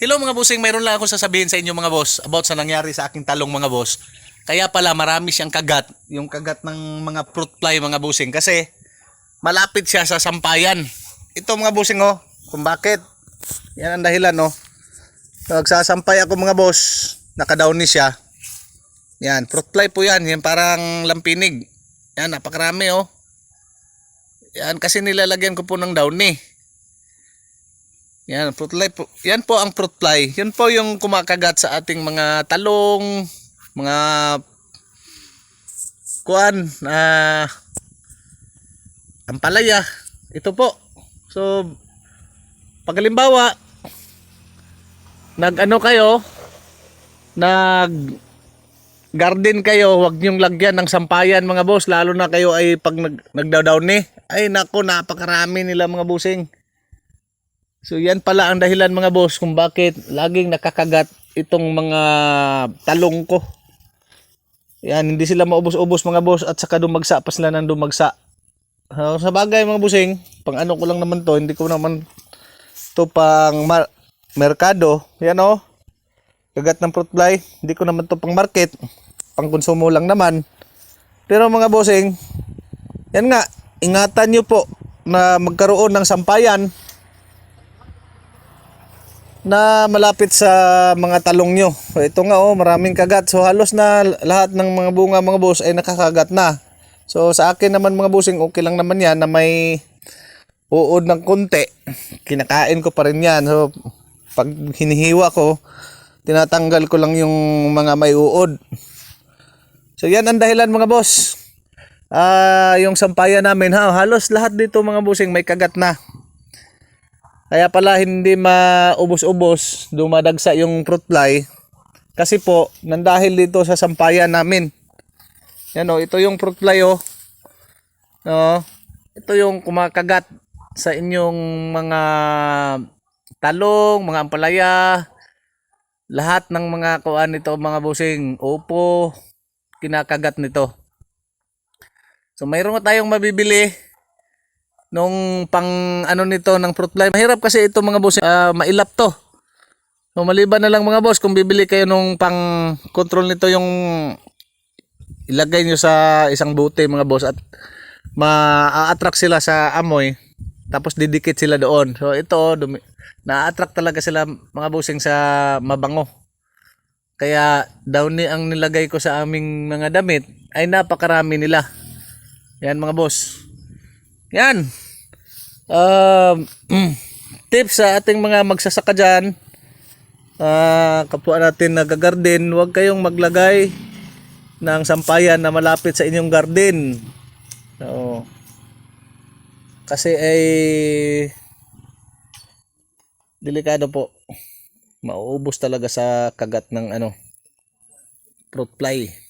Hello mga bossing, mayroon lang ako sasabihin sa inyo mga boss about sa nangyari sa aking talong mga boss. Kaya pala marami siyang kagat, yung kagat ng mga fruit fly mga bossing kasi malapit siya sa sampayan. Ito mga bossing oh, kung bakit. Yan ang dahilan oh. Nagsasampay ako mga boss, nakadowny siya. Yan, fruit fly po yan, yan parang lampinig. Yan, napakarami oh. Yan, kasi nilalagyan ko po ng downy. Yan, fruit fly po. Yan po ang fruit fly. Yan po yung kumakagat sa ating mga talong, mga kuan na ampalaya. Ito po. So, pag halimbawa, nag ano kayo, nag garden kayo, wag niyong lagyan ng sampayan mga boss, lalo na kayo ay pag nag, nagdaw ni. Ay nako, napakarami nila mga bossing. So yan pala ang dahilan mga boss kung bakit laging nakakagat itong mga talong ko. Yan, hindi sila maubos-ubos mga boss at saka dumagsa pa sila ng dumagsa. So, sa bagay mga bossing, pang ano ko lang naman to, hindi ko naman to pang mar- merkado. Yan oh. Kagat ng fruit fly, hindi ko naman to pang market. Pang konsumo lang naman. Pero mga bossing, yan nga, ingatan nyo po na magkaroon ng sampayan na malapit sa mga talong nyo. Ito nga oh, maraming kagat. So halos na lahat ng mga bunga mga boss ay nakakagat na. So sa akin naman mga bossing, okay lang naman yan na may uod ng konti. Kinakain ko pa rin yan. So pag hinihiwa ko, tinatanggal ko lang yung mga may uod. So yan ang dahilan mga boss. Ah, yung sampayan namin ha, halos lahat dito mga bossing may kagat na. Kaya pala hindi maubos-ubos, dumadagsa yung fruit fly. Kasi po, nandahil dito sa sampayan namin. Yan o, ito yung fruit fly o. No, ito yung kumakagat sa inyong mga talong, mga ampalaya, lahat ng mga kuan nito mga busing, upo, kinakagat nito. So mayroon tayong mabibili nung pang ano nito ng fruit fly. Mahirap kasi ito mga boss, ah, mailap to. So maliban na lang mga boss kung bibili kayo nung pang control nito yung ilagay nyo sa isang bote mga boss at ma-attract sila sa amoy tapos didikit sila doon. So ito dumi- na-attract talaga sila mga bossing sa mabango. Kaya downy ang nilagay ko sa aming mga damit ay napakarami nila. Yan mga boss. Yan. Um, tips sa ating mga magsasaka dyan. Ah, kapwa natin nagagarden, huwag kayong maglagay ng sampayan na malapit sa inyong garden. So, kasi ay delikado po. Mauubos talaga sa kagat ng ano fruit fly.